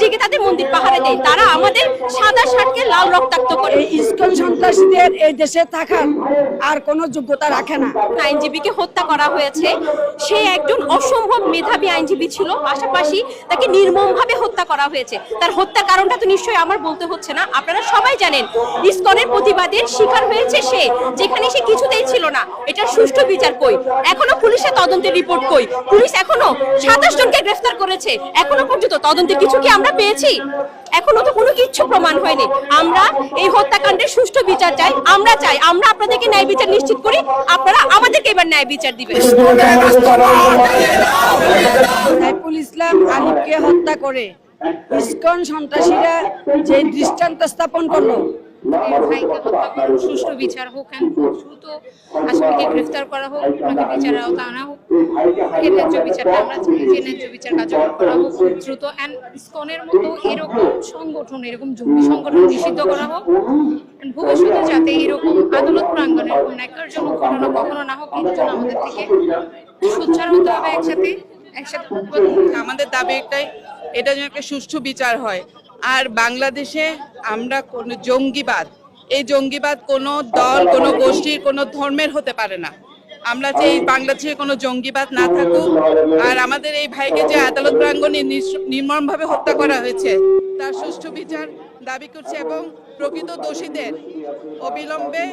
জেগে তাদের মন্দির পাহারা দেয় তারা আমাদের সাদা শার্টকে লাল রক্তাক্ত করে। এই ইস্কন সন্ত্রাসীদের এই দেশে থাকার আর কোনো যোগ্যতা রাখে না। আইনজীবীকে হত্যা করা হয়েছে। সে একজন অসম্ভব মেধাবী আইনজীবী ছিল পাশাপাশি তাকে নির্মমভাবে হত্যা করা হয়েছে। তার হত্যার কারণটা তো নিশ্চয়ই আমার বলতে হচ্ছে না আপনারা সবাই জানেন ইসকনের প্রতিবাদের শিকার হয়েছে সে যেখানে সে কিছুতেই ছিল না। এটা সুষ্ঠু বিচার কই? এখনও পুলিশের তদন্তের রিপোর্ট কই? পুলিশ এখনও সাতাশ জনকে গ্রেফতার করেছে। এখনও পর্যন্ত তদন্তে কিছু কি আমরা পেয়েছি? এখনও তো কোনো কিচ্ছু প্রমাণ হয়নি। আমরা এই হত্যাকাণ্ডের সুষ্ঠু বিচার চাই, আমরা চাই, আমরা আপনাদেরকে ন্যায় বিচার নিশ্চিত করি, আপনারা আমাদেরকে এবার ন্যায় বিচার দিবেন। সাইফুল ইসলাম হত্যা করে, ইস্কন সন্ত্রাসীরা যে দৃষ্টান্ত স্থাপন করল সুষ্ঠু বিচার হোক দ্রুত আসামিকে গ্রেফতার করা হোক ওনাকে বিচার আওতা আনা হোক ন্যায্য বিচারটা আমরা চাই যে ন্যায্য বিচার কার্যকর করা হোক দ্রুত অ্যান্ড স্কনের মতো এরকম সংগঠন এরকম জঙ্গি সংগঠন নিষিদ্ধ করা হোক ভবিষ্যতে যাতে এরকম আদালত প্রাঙ্গণে এরকম ন্যাক্কারজনক ঘটনা কখনো না হোক এর জন্য আমাদের থেকে সোচ্চার হতে হবে একসাথে একসাথে আমাদের দাবি একটাই এটা যেন একটা সুষ্ঠু বিচার হয়। আর বাংলাদেশে আমরা কোন জঙ্গিবাদ, এই জঙ্গিবাদ কোনো দল, কোনো গোষ্ঠীর, কোনো ধর্মের হতে পারে না। আমরা যে বাংলাদেশে কোনো জঙ্গিবাদ না থাকুক। আর আমাদের এই ভাইকে যে আদালত প্রাঙ্গণে নির্মমভাবে হত্যা করা হয়েছে, তার সুষ্ঠু বিচার দাবি করছে এবং প্রকৃত দোষীদের অবিলম্বে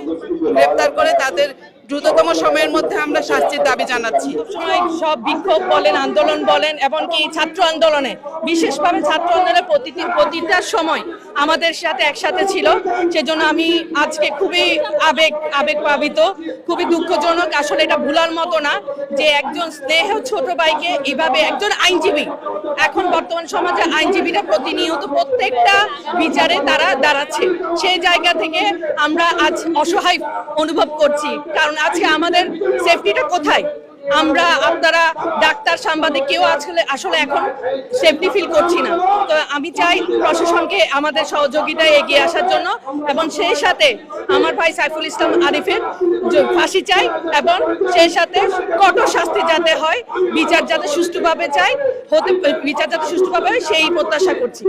গ্রেপ্তার করে তাদের দ্রুততম সময়ের মধ্যে আমরা শাস্তির দাবি জানাচ্ছি। সব বিক্ষোভ বলেন, আন্দোলন বলেন, এমনকি ছাত্র আন্দোলনে, বিশেষভাবে ছাত্র আন্দোলনের প্রতিটি প্রতিটার সময় আমাদের সাথে একসাথে ছিল। সেজন্য আমি আজকে খুবই আবেগ আবেগ পাবিত, খুবই দুঃখজনক। আসলে এটা ভুলার মতো না যে একজন স্নেহ ছোট ভাইকে এভাবে একজন আইনজীবী, এখন বর্তমান সমাজে আইনজীবীরা প্রতিনিয়ত প্রত্যেকটা বিচারে তারা দাঁড়াচ্ছে। সেই জায়গা থেকে আমরা আজ অসহায় অনুভব করছি। কারণ আজকে আমাদের সেফটিটা কোথায়? আমরা আপনারা ডাক্তার, সাংবাদিক, কেউ আসলে আসলে এখন সেফটি ফিল করছি না। তো আমি চাই প্রশাসনকে আমাদের সহযোগিতায় এগিয়ে আসার জন্য এবং সেই সাথে আমার ভাই সাইফুল ইসলাম আরিফের ফাঁসি চাই এবং সেই সাথে কঠোর শাস্তি যাতে হয়, বিচার যাতে সুষ্ঠুভাবে চাই, হতে বিচার যাতে সুষ্ঠুভাবে হয়, সেই প্রত্যাশা করছি।